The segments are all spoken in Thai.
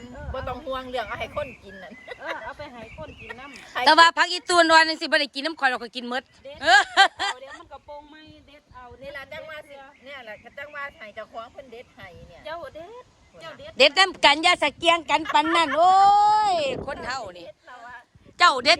นบ่ต้องห่วงเรื่องเอาให้คนกินนั่นเออเอาไปให้คนกินน้ำให้แต่ว่าพักอีตูนวันนึงสิบ่ได้กินน้ำข่อยเราก็กินหมดเด็ดเออเอาเดี๋ยวมันกระโปรงไม่เด็ดเอานี่ล่ะจังว่าสิเนี่ยแหละก็จังว่าให้เจ้าของเพิ่นเด็ดให้เนี่ยเจ้าเด็ดเจ้าเด็ดเด็ดน้ำกันอยาสะเกียงกันปันนั่นโอ้ยคนเฮานี่เด็ดเราอะเจ้าเด็ด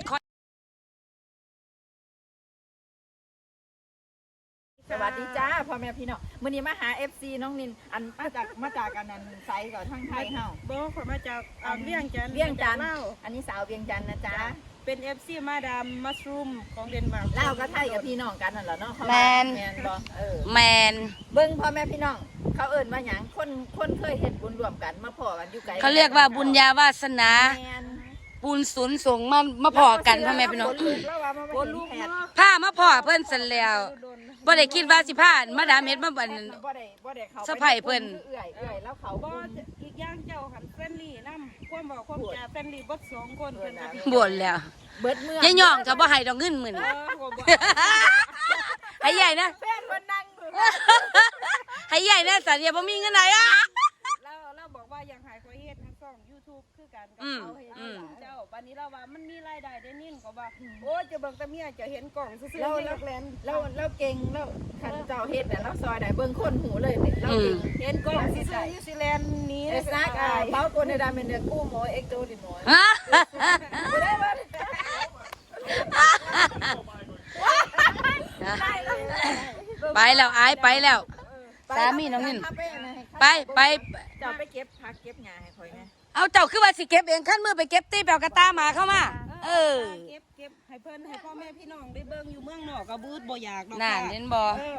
สวัสดีจ้าพ่อแม่พี่น้องมื้อนี้มาหา FC น้องนินอันมาจากมาจากกันนั้นไซก่อนทางไทยเฮาบอกขอมาจากอ่าเวียงจันทร์เวียงจันทร์เล่าอันนี้สาวเวียงจันทร์นะจ๊ะเป็นเอฟซีมาดามมัสรูมของเดนมาร์กลาวก็ไทยกับพี่น้องกันนั่นแหละเนาะเขาว่าแมนแมนบ่เออแมนเบิ่งพ่อแม่พี่น้องเขาเอิ้นว่าหยังคนคนเคยเฮ็ดบุญร่วมกันมาพอกันอยู่ไกลเขาเรียกว่าบุญญาวาสนา แม่นบุญสุนส่งมามาพอกันพ่อแม่พี่น้องคนลูกแล้วว่ามาโบเห็นลูกแพทย์เนาะพามาพอเพิ่นสันแล้ว บ่ได้คิดว่าสิพามาดามเฮ็ดมาบัน บ่ได้บ่ได้เข้าไปสะใภ้เพิ่น เอื่อยเอื่อยแล้วเขาบอบุญอีกอย่างเจ้าหันเฟรนลี่น้ำความบอกความจาเฟรนลี่บดสองคนเพิ่นก็สิบ่นแล้วเบิดเมืองยายย่องก็บ่ให้ดอกเงินหมื่นเออบ่บอกให้ใหญ่นะแฟนเพิ่นนั่งอยู่ให้ใหญ่นะสันอย่าบ่มีเงินไหนอะเราเราบอกว่าอยากหายคอยเฮ็ดทั้งสอง YouTube คือกันกับอืม เขาเฮ็ ดอืมเจ้าบัดนี้เราว่ามันมีรายได้ได้นิ่นก็ว่าโอ้ยจะเบิ่งแต่เมียจะเห็นกล่องซื่อๆเราเราเราเราเราเก่งเราคันเจ้าเฮ็ดน่ะเราซอยได้เบิ่งคนหูเลยนี่เราเก่งเห็นกล่องซื่อๆนิวซีแลนด์นี้เอซักอ่าเบ้าโกนในดาเมนเดกู้หมอเอ็กโตดิหมอฮะบ่ได้บ่ไปแล้วอายไปแล้วสามีน้องนิ่นไปไปเจ้าไปเก็บผักเก็บหญ้าให้ข่อยแม่ เอาเจ้าคือว่าสิเก็บเองขั้นมือไปเก็บตีแปลวกระตาหมาเข้ามา เออ เก็บเก็บให้เพิ่นให้พ่อแม่พี่น้องได้เบิ่งอยู่เมืองนอกก็บูดบ่อยากดอกน่าค่ะเห็นบ่เออ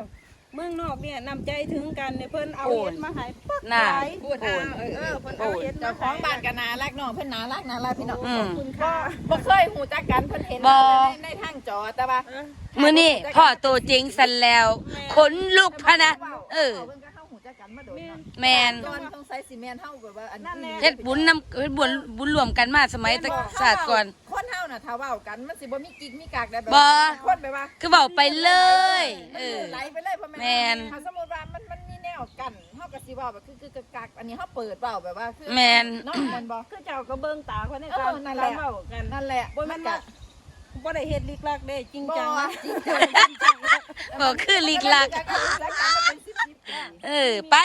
เมืองนอกเนี่ยนำใจถึงกันเนี่ยเพิ่นเอาโอนเฮ็ดมาให้ปักน่า หลายพูดอ่าเออเออเพิ่นเอาเฮ็ดเจ้าของบ้านก็น่ารักเนาะเพิ่นน่ารักน่ารักพี่น้องอืม คุณค่ะ บ่เคยหูจักกันเพิ่นเห็นบ่ ในในทางจอแต่ว่าเออมือนี่พ่อตัวจริงสันแล้วขนลุกพะนะ เออ เพิ่นก็เข้าหู จักกันมาโดนเนาะแมนตอนต้องใส่ซีเมนต์เฮาก็ว่าอันนี้เฮ็ดบุญนำเฮ็ดบุญบุญรวมกันมาสมัยแตะศาสตร์ก่อน คนเฮาน่ะถ้าเว้ากันมันสิบ่มีกิ๊กมีกากได้แบบบ่ คนไปว่าคือบอกไปเลย เออ ไหลไปเลยพ่อแม่แม่น ถ้าสมมุติว่ามันมันมีแนวกันเฮาก็สิเว้าแบบคือคือกักๆอันนี้เฮาเปิดเว้าแบบว่าคือแม่นเนาะมันบ่ คือเจ้าก็เบิ่งตาคนในเอการอนั่นแหละเว้ากันนั่นแหละบ่แม่นว่าบ่ได้เฮ็ดลิกลักเด้จริงบ่จังนะจริงจัง บอกคือลีกลักจักจักกันมาเป็น10ๆปี เออไป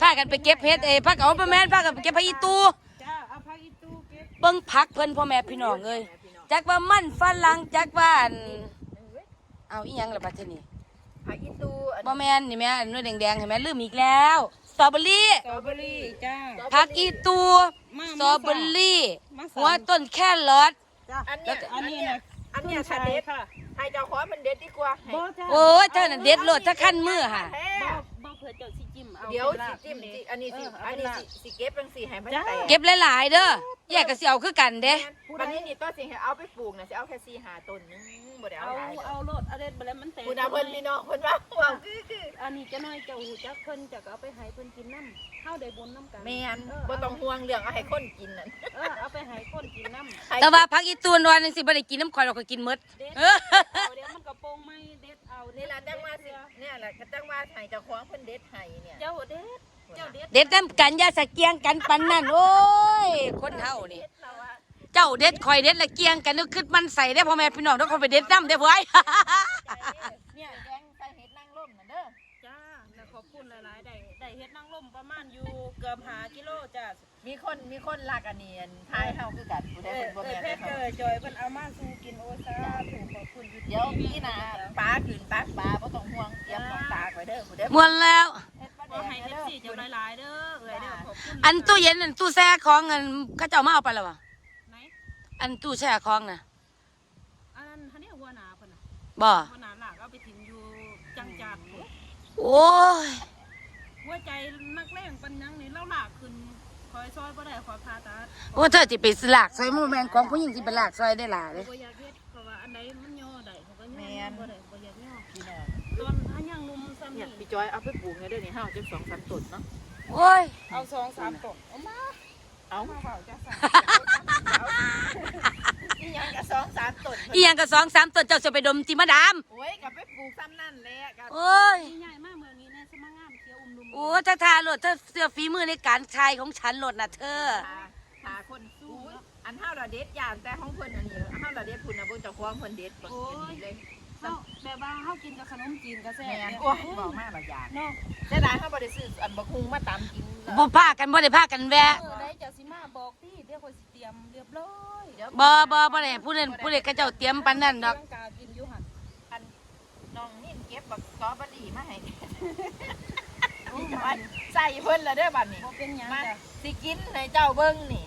พากันไปเก็บเฮ็ดเอยพากันเอาไปแม่นพากันไปเก็บผักอีตูจ้าเอาผักอีตู้เก็บเบิ่งพักเพิ่นพ่อแม่พี่น้องเอ้ยจักว่ามันฝรั่งจักว่าอันเอาอีหยังล่ะบัดทีนี้ผักอีตูอันบ่แม่นนี่แม่อันนู้นแดงๆเห็นไหมลืมอีกแล้วสตรอเบอรี่สตรอเบอรี่จ้าผักอีตูมาสตรอเบอรี่มาสั่งหัวต้นแครอทจ้าอันเนี้ยอันนี้นะอันเนี้ยถ้าเด็ดค่ะให้เจ้าของมันเด็ดดีกว่าให้บ่จ้าโอ้ยเท่านั้นเด็ดโลดถ้าขั้นมือค่ะ แท้บ่บ่เผื่อเจ้าสิจิ้มเอาเดี๋ยวป็นสิลาบจิ้มเด้สิอันนี้สิเออเอาอันเป็นนี้ลาบสิสิเก็บจังสิให้มันจ้า แตกเก็บหลายๆเด้อแยกก็สิเอาคือกันเด้อันนี้นี่ต้นสิให้เอาไปปลูกน่ะสิเอาแค่4 5ต้นนึงบ่ได้เอาเอาหลายดอกเอาโลดเอาเด็ดไปแล้วมันแตกผู้ดาเพิ่นพี่น้องเพิ่นว่าว่าคือคือ อันนี้จะน้อยเจ้าหูจักเพิ่นจะก็เอาไปให้เพิ่นกินน้ำเฮาได้บุญน้ำกันแม่นเออบ่ต้องห่วงเรื่องเอาให้คนกินนั่นเออเอาไปให้คนกินน้ำให้แต่ว่าพักอีตูนวันนึงสิบ่ได้กินน้ำข่อยเราก็กินหมดเด็ดเออเอาเดี๋ยวมันกระโปรงไม่เด็ดเอานี่นี่ล่ะจังว่าสิเนี่ยแหละก็จังว่าให้เจ้าของเพิ่นเด็ดให้เนี่ยเจ้าเด็ดเจ้าเด็ดเด็ดน้ำกันอยาสะเกียงกันปันนั่นโอ้ยคนเฮานี่เราอะเจ้าเด็ดคอยเด็ดละเกียงกันนึกขึ้นมันใส่ได้พ่อแม่พี่น้องต้องคนไปเด็ดน้ำได้อพ่อยเนี่ย หลายๆได้ได้เฮ็ดนางลมประมาณอยู่เกือบหากิโลจ้ามีคนมีคนรักอันนี้อันทายเฮาคือกันผู้ใดเออเพิ่นบ่เออแม่นเพให้ชรเขาเออจอยเพิ่นเอามาสู่กินโอซาถูกขอบคุณอยู่เดี๋ยวพี่น่ะปลาขึ้นตักปลาบ่ต้องห่วงเตรียมของตากไว้เด้อผู้ใดมวนแล้ว เฮ็ดปลาแดขอกให้เด้เออฟซีเจ้าหลายๆเด้อเอ้ยเด้อขอบคุณอันตู้เย็นอันตู้แช่ของเงินเขาเจ้ามาเอาไปแล้ววะไหนอันตู้แช่ของน่ะอันนั้นอันนี้หัวหน้าเพิ่นน่ะบ่หัวหน้าหลักเอาไปทิ้งอยู่จังจัดพุ่นโอ้ย หัวใจนักเลงปันยังนี่เล่าหลากขึ้นคอยซอยบ่ได้ขอพาตัดว่าเธอจะไปสลากซอยหมูแมนของผู้หญิงที่เป็นลากซอยได้หล่ะเลยบ่อยากเฮ็ดเพราะว่าอันใดมันย่อได้เขาก็ย่แม่อนบ่ได้บ่อยากย่อพี่น้องตอนถ้ายังหนุ่มซ้ำเนี่นี่ยพี่จอยเอาไปปลูกให้เด้อนี่เฮาจัง2 3ต้นเนาะโอ้ยเอาสองสามต้นเอามาเอามาเฝ้าจ้าสั่งอีหยังก็2 3ต้นอีหยังก็สองสามตัวเจ้าจะไปดมติมาดามโอ้ยก็ไปปลูกซ้ำนั่นแหละก็โอ้ โอ้ถ้าทาโหลดถ้าเสื้อฝีมือในการชายของฉันโหลดน่ะเธอค่ะทาคนสู้ อันเฮาละเด็ดยานแต่ของเพิ่นอันนี้เฮาละเด็ดพุ่นน่ะเบิ่งเจ้าของเพิ่นเด็ดบ่เป็นนี่เลยเฮาแบบว่าเฮากินกับขนมจีนก็แซ่บแม่นเนี่ยโอ้ยบอกมาบ่อยากเนาะแต่ดายเฮาบ่ได้ซื้ออันบักฮุงมาตำกินบ่พากันบ่ได้พากันแวะเออได้เจ้าสิมาบอกพี่เดี๋ยวข่อยสิเตรียมเรียบร้อยเดี๋ยวบ่บ่บ่ได้ผู้นั้นผู้ใดเขาเจ้าเตรียมปานนั้นดอก ร่างกายกินอยู่หั่นอันน้องนี่เก็บบักสตรอเบอรี่มาให้ นี่จะว่าใส่เพิ่นละเด้อบัดนี้บ่เป็นหยังมาจ้ะสิกินให้เจ้าเบิ่งนี่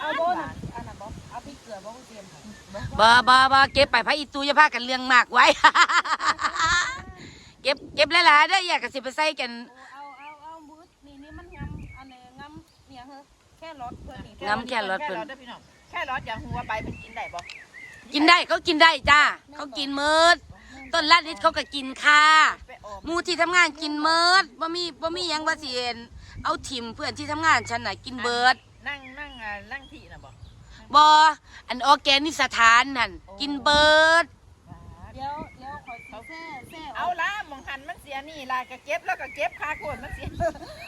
เอาบ่น่ะอันน่ะบ่เอาพริกเกลือบ่เตรียมค่ะบ่บ่บ่เก็บไปพระอีตูอย่าพากันเรื่องมากไว้ เก็บเก็บหลายๆเด้ออย่าก็สิไปใส่กันเอาเอาเอามืดนี่นี่มันงำอันนี้งำเนี่ยเหรอแค่รสเพิ่นนี่น้ำแค่รสแค่เพิ่นรสเด้อพี่น้องแค่รสอย่างหัวไปมันกินได้บ่กินได้เขากินได้จ้าเขากินมืด ต้นลาดนิดเขาก็กินค่ะไปออมหมูที่ทำงานกินเมิดบ่มีบ่มีหยังว่าสิเอ็นเอาทิมเพื่อนที่ทำงานฉันน่ะกินเบิดนั่งนั่งอ่านั่งที่น่ะบ่บ่อันออร์แกนิกสถานนั่นกินเบิด เดี๋ยวเดี๋ยวข่อยสิแซ่แซ่เอาละมองหันมันเสียนี่ล่ะก็เก็บแล้วก็เก็บคาโกนมันเสีย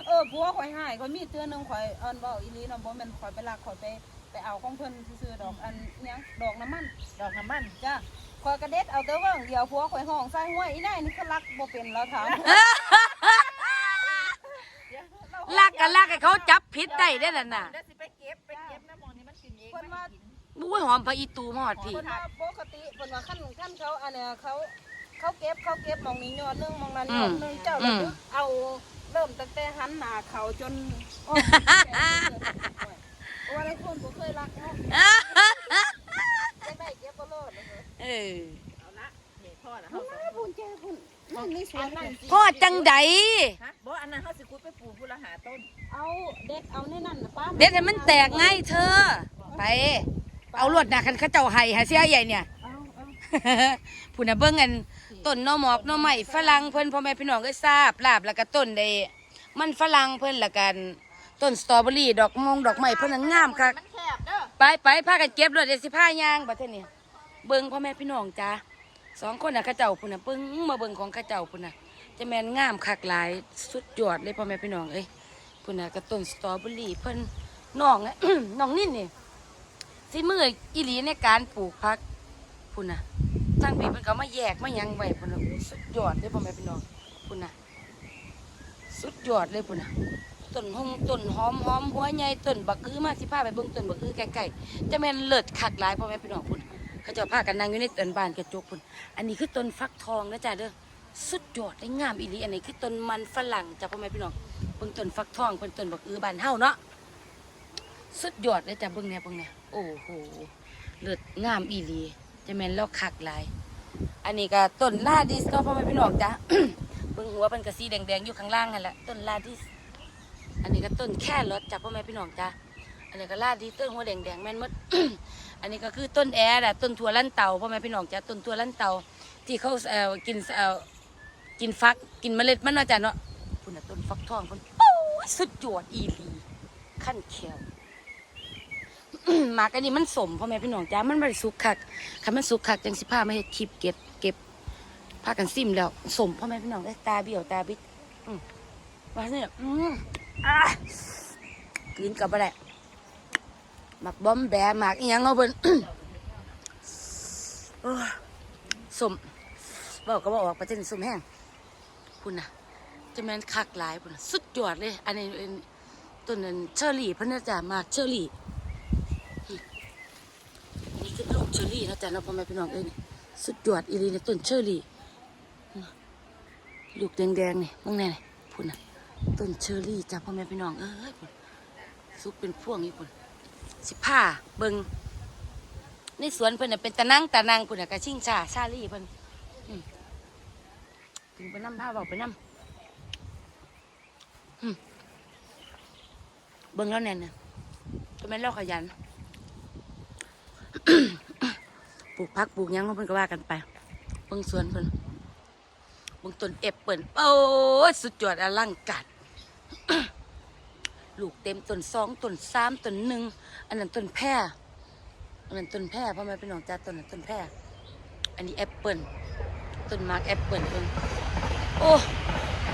เออผัวข่อยหายข่อยมีเตือนหนึงข่อยเอิ้นเว้าอีหลีเนาะบ่แม่นข่อยไปลักข่อยไปไปเอาของเพิ่นซื่อๆดอกอันหยังดอกน้ำมันดอกน้ำมันจ้ะ ข่อยกระเด็ดเอาแต่เบิ่งเดียวผัวข่อยห้องใส่ห้วยอีนายนี่คือลักบ่เป็นแล้วถามเดี๋ยวเราลากกันลากให้เขาจับผิดได้ได้อนั่นน่ะเดี๋ยวสิไปเก็บไปเก็บน้ำมองนี่มันกินเองเพิ่นว่ากินบุ้ยหอมพระอีตูมาหอดพี่เพิ่นว่าปกติเพิ่นว่าขั้นขั้นเขาอันเนี้ยเขาเขาเก็บเขาเก็บหมองนี้ยอดหนึงหมองนั้นยอดหนึงเจ้าอืแล้วมก็เอาเริ่มตั้งแต่หันหน้าเขาจนโอ้ยว่าอะไรคนบ่เคยรักเนาะจะได้เก็บบ่รอดเลย เออเอาละนี่พ่อน่ะเฮาเฮานะพุ่นแจ้พุ่นนั่นนี่สวนนั่นสิพ่อจังใดฮะบ่อันนั้นเฮาสิคุดไปปลูกพุละหาต้นเอาเด็ดเอาในนั่นน่ะป้าเด็ดให้มันแตกไงเธอ ไป เอาลวดหนาคันเขาเจ้าไห้หาเสียใหญ่เนี่ย เอาเอาผู้น่ะเบิ่งกันต้นหน่อหมอกหน่อไม้ฝรั่งเพิ่นพ่อแม่พี่น้องก็ทราบลาบแล้วก็ต้นได้มันฝรั่งเพิ่นและกันต้นสตรอเบอรี่ดอกมงดอกไม้เพิ่นน่ะงามคักมันแคบเด้อ ไปไปพากันเก็บรถเดี๋ยวสิพาย่างบัดเทอนี่ เบิ่งพ่อแม่พี่น้องจ้าสองคนน่ะข้าเจ้าพุ่นน่ะเบิ่งมาเบิ่งของข้าเจ้าพุ่นน่ะจะแมนงามคักหลายสุดยอดเลยพ่อแม่พี่น้องเอ้ยพุ่นน่ะก็ต้นสตรอเบอรี่เพิ่นน้องอะน้องนิ่นนี่สิมืออีหลีในการปลูกผักพุ่นน่ะทางพี่เพิ่นก็มาแยกมาหยังไว้พุ่นน่ะสุดยอดเลยพ่อแม่พี่น้องพุ่นน่ะสุดยอดเลยพุ่นน่ะต้นหงต้นหอมหอมหัวใหญ่ต้นบักคือมาสิพาไปเบิ่งต้นบักคือใกล้ๆจะแม่นเลิศคักหลายพ่อแม่พี่น้องพุ่น เขาเจะพากันนั่งอยู่ในต้นบานกระจกพุ่นอันนี้คือต้นฟักทองนะจ๊ะเด้อสุดยอดได้งามอีหลีอันนี้คือต้นมันฝรั่งจ้ะพ่อแม่พี่น้องเบิ่งต้นฟักทองเพิ่นต้นบักอือบานเฮาเนาะสุดยอดเลยจ้ะเบิ่งเนี่ยเบิ่งเนี่ยโอ้โหเลิศงามอีหลีจะแม่นแล้วคักหลาย อันนี้ก็ต้นลาดิสเนาะพ่อแม่พี่น้องจ้ะเบิ่งหัวเป็นกระสีแดงๆอยู่ข้างล่างนั่นแหละต้นลาดิสอันนี้ก็ต้นแค่รถจ้ะพ่อแม่พี่น้องจ้ะอันนี้ก็ลาดดีต้นหัวแดงๆแม่นมด อันนี้ก็คือต้นแอร์ะต้นถั่วลั่นเตาพ่อแม่พี่น้องจ้ะต้นถั่วลั่นเตาที่เขาเอ่อกินเอ่อกินฟักกินเมล็ดมันเนาะจ้ะเนาะพุ่นน่ะต้นฟักทองพุ่นโอ้ยสุดยอดอีหลีขั้นแขวหมากอันนี้มันสมพ่อแม่พี่น้องจ้ะมันบริสุกคักคันมันสุกคักจังสิพามาเฮ็ดคลิปเก็บเก็บพากันซิมแล้วสมพ่อแม่พี่น้องได้อตาเบี้ยวตาบิดอืมว่าเนี่ยอืมอะกินกับอะไร หมักบอมแบหมักอีหยังเอาเบิ่น โอ้ยสมบอกก็บอกว่าประเทศนี้สมแห้งพุ่นน่ะจะแม่นคักหลายพุ่นน่ะสุดยอดเลย อันนี้เป็นต้นนั้นเชอรี่เพิ่นน่ะจ้ะหมากเชอรี่อืมนี่คือลูกเชอรี่นะจ๊ะเนาะพ่อแม่พี่น้องเอ้ยนี่สุดยอดอีหลีเนี่ยต้นเชอรี่ ลูกแดงๆนี่เบิ่งแน่นี่พุ่นน่ะต้นเชอรี่จ้าพ่อแม่พี่น้องเอ้ยพุ่นสุกเป็นพวงอยู่พุ่น สิผ้าเบิงในสวนเพิ่นน่ะเป็นตะนังตะนังพุ่นน่ะกะชิงชาชาลี่เพิ่นอืมถึงไปน้ำผ้าเบาไปน้ำอืมเบิ่งแล้วแน่นน่ะก็แม่นเล่าขยัน ปลูกพักปลูกยังเพิ่นก็ว่ากันไป เบิ่งสวนเพิ่นเบางต้นแอปเปิลโอ้สุดยอดอลังการ ลูกเต็มต้นสองต้นสามต้นหนึ่งอันนั้นต้นแพร่อันนั้นต้นแพร่พ่อแม่พี่น้องจ้าต้นนั้นต้นแพร่อันนี้แอปเปิลต้นมาร์กแอปเปิลเพิ่นโอ้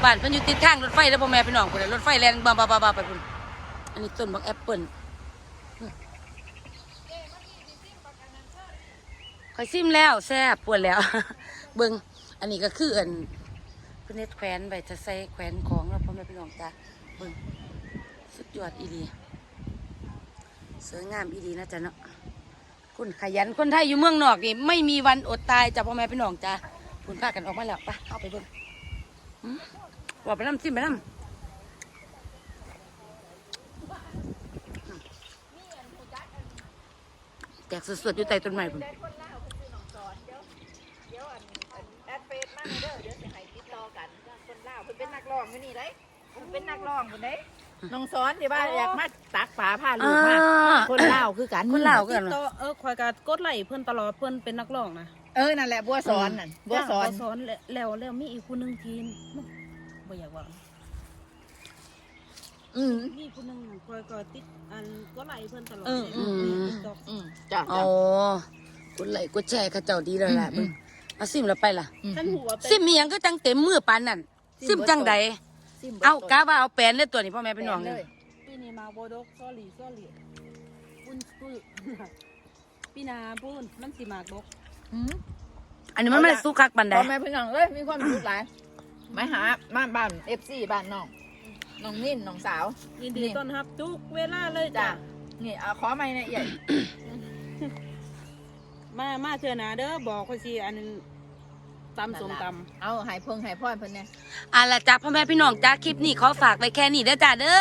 บ้านเพิ่นอยู่ติดทางรถไฟแล้วพ่อแม่พี่น้องพุ่นน่ะรถไฟแล่นบ้าบ้าบ้าบ้าไปพุ่นอันนี้ต้นบักแอปเปิลคอยซิมแล้วแซ่บปวดแล้ว เบิ่งอันนี้ก็คืออันเพื่นเน็ตแขวนไปจะใส่แขวนของแล้วพ่อแม่พี่น้องจ้าเบิ่ง สุดยอดอีดีสวยงามอีดีนะจ๊ะเนาะคุณขยันคนไทยอยู่เมืองนอกนี่ไม่มีวันอดตายจ้ะพ่อแม่พี่น้องจ้าคุณพากันออกมาแล้วไปเอาไปเบิ่งหืมว่าไปน้ำซิมไปน้ำแตกสดๆอยู่ใต้ต้นไม้พุ่นได้คนเล่าเพิ่นซื้อน้องอนเดี๋ยวเดี๋ยวอันอันแอดเฟซมาเด้อเดี๋ยวสิให้ติดต่อกันคนเล่าวเป็นนักร้องอยู่นี่ นเป็นนักร้องพุ่นเด้น้องสอนที่ว่าอยากมาตักฝาผ้าลูอ่กมาาคนเล่าวคือกันคนลาวกันต่อเออคอยก็กดไลค์เพิ่นตลอดเพิ่นเป็นนักร้องนะเออนั่นแหละบัวสอนนั่นบัวสอนบัวสอนแล้วแล้วแล้วมีอีกคนนึงทีนบ่อยากว่าอืม มีคนนึงคอยก็ติดอันกดไลค์เพิ่นตลอดอืม อืม ใน TikTok อืมจ้ะอ๋อจ้ะ กดไลค์กดแชร์เข้าเจ้าดีแล้วล่ะอืมึมงเอาซิมแล้วไปล่ะฉันหัวเป็นซิมมีหยังก็จังเต็มมือปานนั่นซิซิมมเบิด จังใด ซิมบิดเอาต้นกะว่าเอาแปลนเลยตัวนี้พ่อแม่พี่น้องแปลนี่เลยปีนี้มาโบดกซอรี่ซอรี่ปุ้นปุ้นปีหนาปุ้นมันสิมากดกอืมอันนี้มันไม่ได้สู้คักปานใดพ่อแม่พี่น้องเลยมีความสุขหลายมาหามาบ้านเอฟซีบ้านน้องน้องนิ่นน้องสาว ยินดีต้อนรับทุกเวลาเลยจ้ะจ้ะนี่เอาขอไม่ละเอียดมามาเถอะนะเด้อบอกคนสิอัน ตำสมตเอาหายเพิงหายพ่อนเพิ่นเนี่ยเอะล่ะจ้าพ่อแม่พี่น้องจ้าคลิปนี้ขอฝากไว้แค่นี้เด้อจ้าเด้อ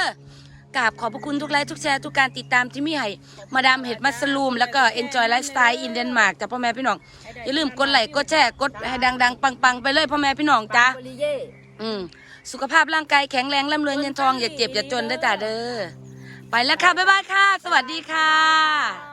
กราบขอบพระคุณทุกไลค์ทุกแชร์ทุกการติดตามที่มีให้มาดามเห็ดมัสลูม แล้วก็ Enjoy Lifestyle in Denmark จ้าพ่อแม่พี่น้อง อย่าลืมกดไลค์กดแชร์กดให้ดัง ๆ ปังๆ ไปเลยพ่อแม่พี่น้องจ้าบริเย่อืมสุขภาพร่างกายแข็งแรงร่ำรวยเงินทองอย่าเจ็บอย่าจนเด้อจ้าเด้อไปแล้วค่ะบ๊ายบายค่ะ สวัสดีค่ะ